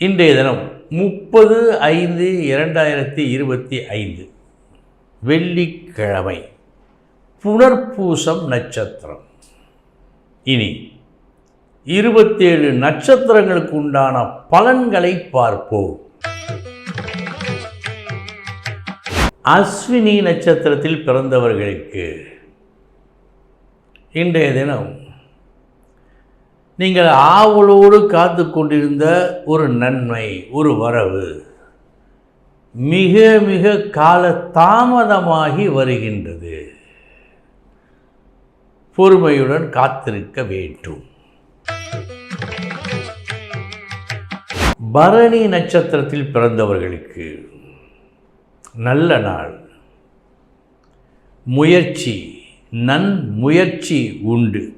இன்றைய தினம் முப்பது ஐந்து இரண்டாயிரத்தி இருபத்தி ஐந்து. வெள்ளிக்கிழமை. புனர்பூசம் நட்சத்திரம். இனி இருபத்தேழு நட்சத்திரங்களுக்கு உண்டான பலன்களை பார்ப்போம். அஸ்வினி நட்சத்திரத்தில் பிறந்தவர்களுக்கு இன்றைய தினம் நீங்கள் ஆவலோடு காத்து கொண்டிருந்த ஒரு நன்மை ஒரு வரவு. மிக மிக கால தாமதமாகி வருகின்றது. பொறுமையுடன் காத்திருக்க வேண்டும். பரணி நட்சத்திரத்தில் பிறந்தவர்களுக்கு நல்ல நாள். முயற்சி நன்முயற்சி உண்டு.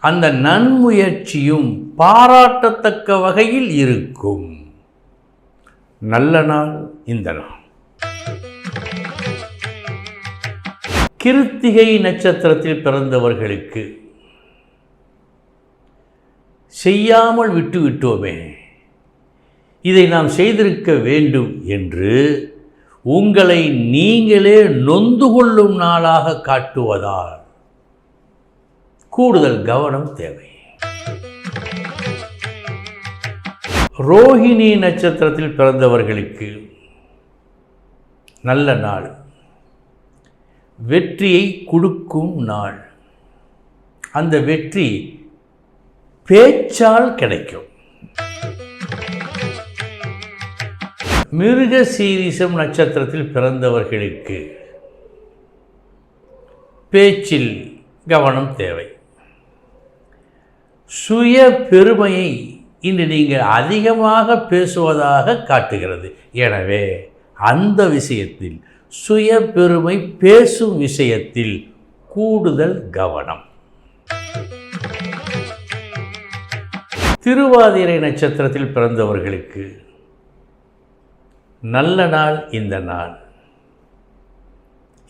அந்த நன்முயற்சியும் பாராட்டத்தக்க வகையில் இருக்கும். நல்ல நாள் இந்த நாள். கிருத்திகை நட்சத்திரத்தில் பிறந்தவர்களுக்கு செய்யாமல் விட்டு விட்டோமே. இதை நாம் செய்திருக்க வேண்டும் என்று உங்களை நீங்களே நொந்து கொள்ளும் நாளாக காட்டுவதால். கூடுதல் கவனம் தேவை. ரோஹிணி நட்சத்திரத்தில் பிறந்தவர்களுக்கு நல்ல நாள். வெற்றியை கொடுக்கும் நாள். அந்த வெற்றி பேச்சால் கிடைக்கும். மிருக சீரிசம் நட்சத்திரத்தில் பிறந்தவர்களுக்கு பேச்சில் கவனம் தேவை. சுய பெருமையை இன்று நீங்கள் அதிகமாக பேசுவதாக காட்டுகிறது. எனவே அந்த விஷயத்தில் சுய பெருமை பேசும் விஷயத்தில் கூடுதல் கவனம். திருவாதிரை நட்சத்திரத்தில் பிறந்தவர்களுக்கு நல்ல நாள் இந்த நாள்.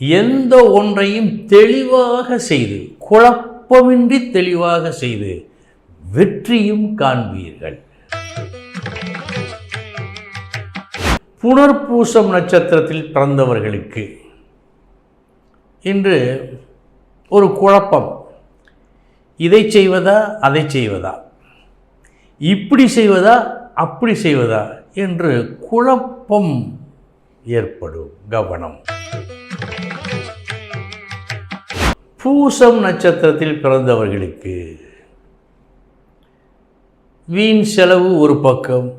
எந்த ஒன்றையும் தெளிவாக செய்து குழப்பமின்றி தெளிவாக செய்து வெற்றியும் காண்பீர்கள். புனர்பூசம் நட்சத்திரத்தில் பிறந்தவர்களுக்கு இன்று ஒரு குழப்பம். இதை செய்வதா அதை செய்வதா? இப்படி செய்வதா அப்படி செய்வதா? என்று குழப்பம் ஏற்படும் கவனம். பூசம் நட்சத்திரத்தில் பிறந்தவர்களுக்கு வீண் செலவு ஒரு பக்கம்.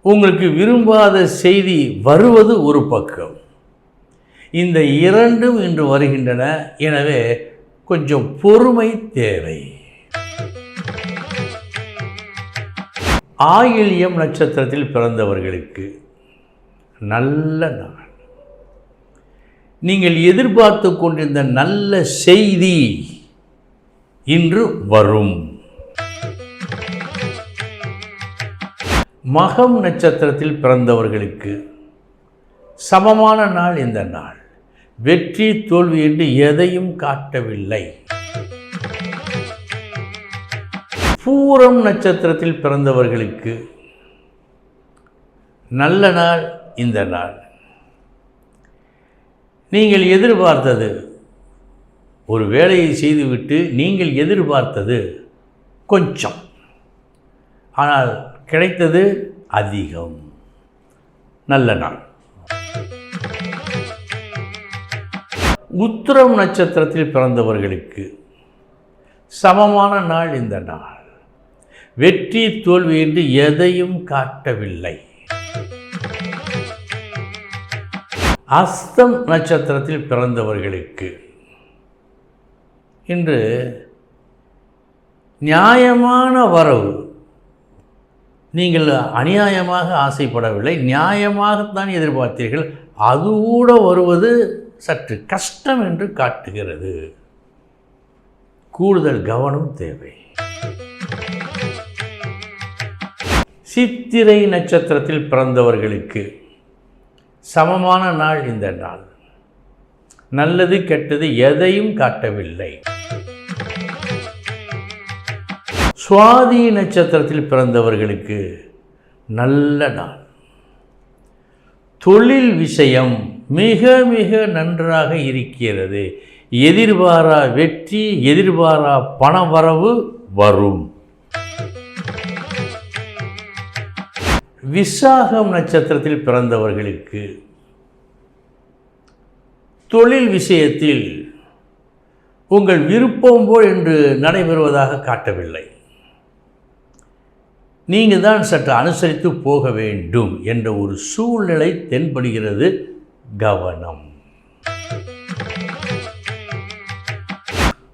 உங்களுக்கு விரும்பாத செய்தி வருவது ஒரு பக்கம். இந்த இரண்டும் இன்று வருகின்றன. எனவே கொஞ்சம் பொறுமை தேவை. ஆயில்யம் நட்சத்திரத்தில் பிறந்தவர்களுக்கு நல்ல நாள். நீங்கள் எதிர்பார்த்து கொண்டிருந்த நல்ல செய்தி இன்று வரும். மகம் நட்சத்திரத்தில் பிறந்தவர்களுக்கு சமமான நாள் இந்த நாள்? வெற்றி தோல்வி என்று எதையும் காட்டவில்லை. பூரம் நட்சத்திரத்தில் பிறந்தவர்களுக்கு நல்ல நாள் இந்த நாள். நீங்கள் எதிர்பார்த்தது ஒரு வேலையை செய்துவிட்டு நீங்கள் எதிர்பார்த்தது கொஞ்சம். ஆனால் கிடைத்தது அதிகம். நல்ல நாள். உத்திரம் நட்சத்திரத்தில் பிறந்தவர்களுக்கு சமமான நாள் இந்த நாள். வெற்றி தோல்வி என்று எதையும் காட்டவில்லை. அஸ்தம் நட்சத்திரத்தில் பிறந்தவர்களுக்கு இன்று நியாயமான வரவு நீங்கள் அநியாயமாக ஆசைப்படவில்லை நியாயமாகத்தான் எதிர்பார்த்தீர்கள். அது கூட வருவது சற்று கஷ்டம் என்று காட்டுகிறது. கூடுதல் கவனம் தேவை. சித்திரை நட்சத்திரத்தில் பிறந்தவர்களுக்கு சமமான நாள் இந்த நாள். நல்லது கெட்டது எதையும் காட்டவில்லை. சுவாதி நட்சத்திரத்தில் பிறந்தவர்களுக்கு நல்ல நாள். தொழில் விஷயம் மிக மிக நன்றாக இருக்கிறது. எதிர்பாரா வெற்றி எதிர்பாரா பணவரவு வரும். விசாகம் நட்சத்திரத்தில் பிறந்தவர்களுக்கு தொழில் விஷயத்தில் உங்கள் விருப்பம் போல் என்று நடைபெறுவதாக காட்டவில்லை. நீங்கள் தான் சற்று அனுசரித்து போக வேண்டும் என்ற ஒரு சூழ்நிலை தென்படுகிறது கவனம்.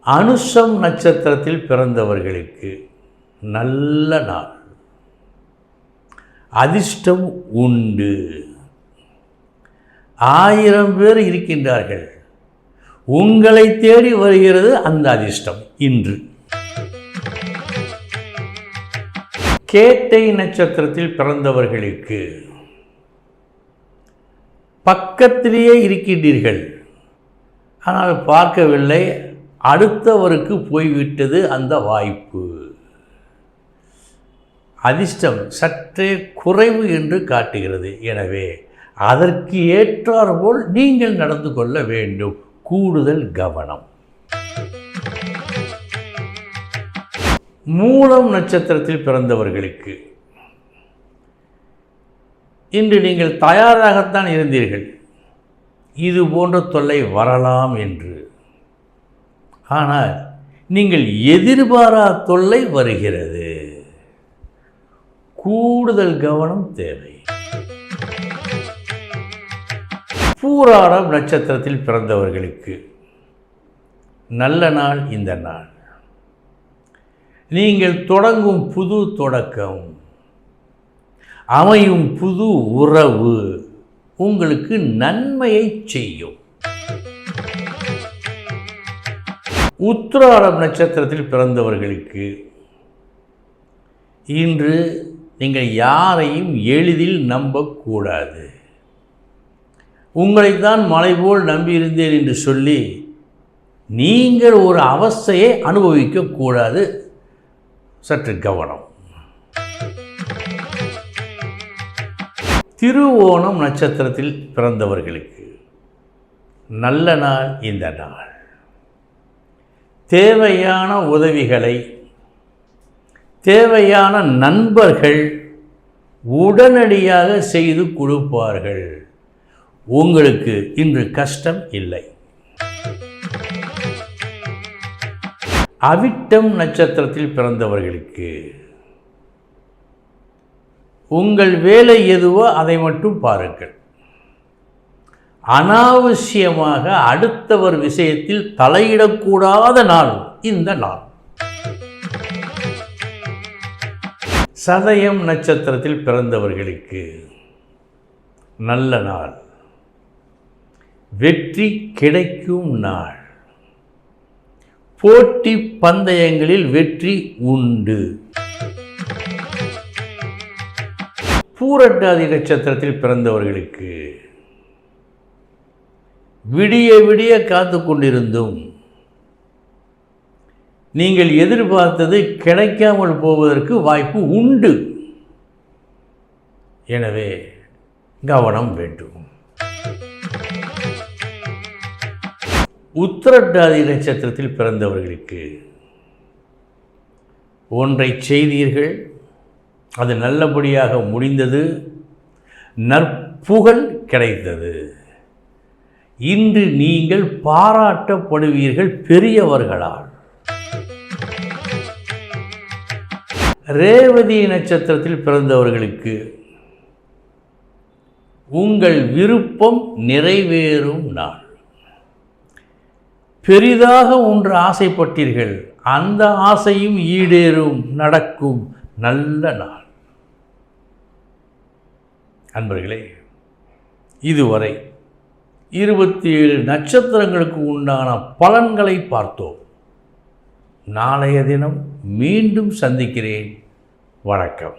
அனுஷம் நட்சத்திரத்தில் பிறந்தவர்களுக்கு நல்ல நாள். அதிர்ஷ்டம் உண்டு. ஆயிரம் பேர் இருக்கின்றார்கள். உங்களை தேடி வருகிறது அந்த அதிர்ஷ்டம் இன்று. கேட்டை நட்சத்திரத்தில் பிறந்தவர்களுக்கு பக்கத்திலேயே இருக்கின்றீர்கள். ஆனால் பார்க்கவில்லை அடுத்தவருக்கு போய்விட்டது அந்த வாய்ப்பு. அதிர்ஷ்டம் சற்றே குறைவு என்று காட்டுகிறது. எனவே அதற்கு ஏற்றாற்போல் நீங்கள் நடந்து கொள்ள வேண்டும். கூடுதல் கவனம். மூலம் நட்சத்திரத்தில் பிறந்தவர்களுக்கு. இன்று நீங்கள் தயாராகத்தான் இருந்தீர்கள். இது போன்ற தொல்லை வரலாம் என்று. ஆனால் நீங்கள் எதிர்பாரா தொல்லை வருகிறது. கூடுதல் கவனம் தேவை. பூராடம் நட்சத்திரத்தில் பிறந்தவர்களுக்கு. நல்ல நாள் இந்த நாள். நீங்கள் தொடங்கும் புது தொடக்கம். அமையும் புது உறவு உங்களுக்கு நன்மையை செய்யும். உத்திராடம் நட்சத்திரத்தில் பிறந்தவர்களுக்கு இன்று நீங்கள் யாரையும் எளிதில் நம்பக்கூடாது. உங்களைத்தான் மலை போல் நம்பியிருந்தேன் என்று சொல்லி நீங்கள் ஒரு அவஸ்தையை அனுபவிக்கக்கூடாது. சற்று கவனம். திருவோணம் நட்சத்திரத்தில் பிறந்தவர்களுக்கு நல்ல நாள் இந்த நாள். தேவையான உதவிகளை தேவையான நண்பர்கள் உடனடியாக செய்து கொடுப்பார்கள். உங்களுக்கு இன்று கஷ்டம் இல்லை. அவிட்டம் நட்சத்திரத்தில் பிறந்தவர்களுக்கு உங்கள் வேலை எதுவோ அதை மட்டும் பாருங்கள். அனாவசியமாக அடுத்தவர் விஷயத்தில் தலையிடக்கூடாத நாள் இந்த நாள். சதயம் நட்சத்திரத்தில் பிறந்தவர்களுக்கு நல்ல நாள். வெற்றி கிடைக்கும் நாள். போட்டி பந்தயங்களில் வெற்றி உண்டு. பூரட்டாதி நட்சத்திரத்தில் பிறந்தவர்களுக்கு விடிய விடிய காத்து கொண்டிருந்தும் நீங்கள் எதிர்பார்த்தது கிடைக்காமல் போவதற்கு வாய்ப்பு உண்டு. எனவே கவனம் வேண்டும். உத்திரட்டாதி நட்சத்திரத்தில் பிறந்தவர்களுக்கு ஒன்றை செய்தீர்கள் அது நல்லபடியாக முடிந்தது நற்புகழ் கிடைத்தது. இன்று நீங்கள் பாராட்டப்படுவீர்கள் பெரியவர்களால். ரேவதி நட்சத்திரத்தில் பிறந்தவர்களுக்கு உங்கள் விருப்பம் நிறைவேறும் நாள். பெரிதாக ஒன்று ஆசைப்பட்டீர்கள் அந்த ஆசையும் ஈடேறும் நடக்கும். நல்ல நாள். அன்பர்களே இதுவரை இருபத்தி ஏழு நட்சத்திரங்களுக்கு உண்டான பலன்களை பார்த்தோம். நாளைய தினம் மீண்டும் சந்திக்கிறேன். வணக்கம்.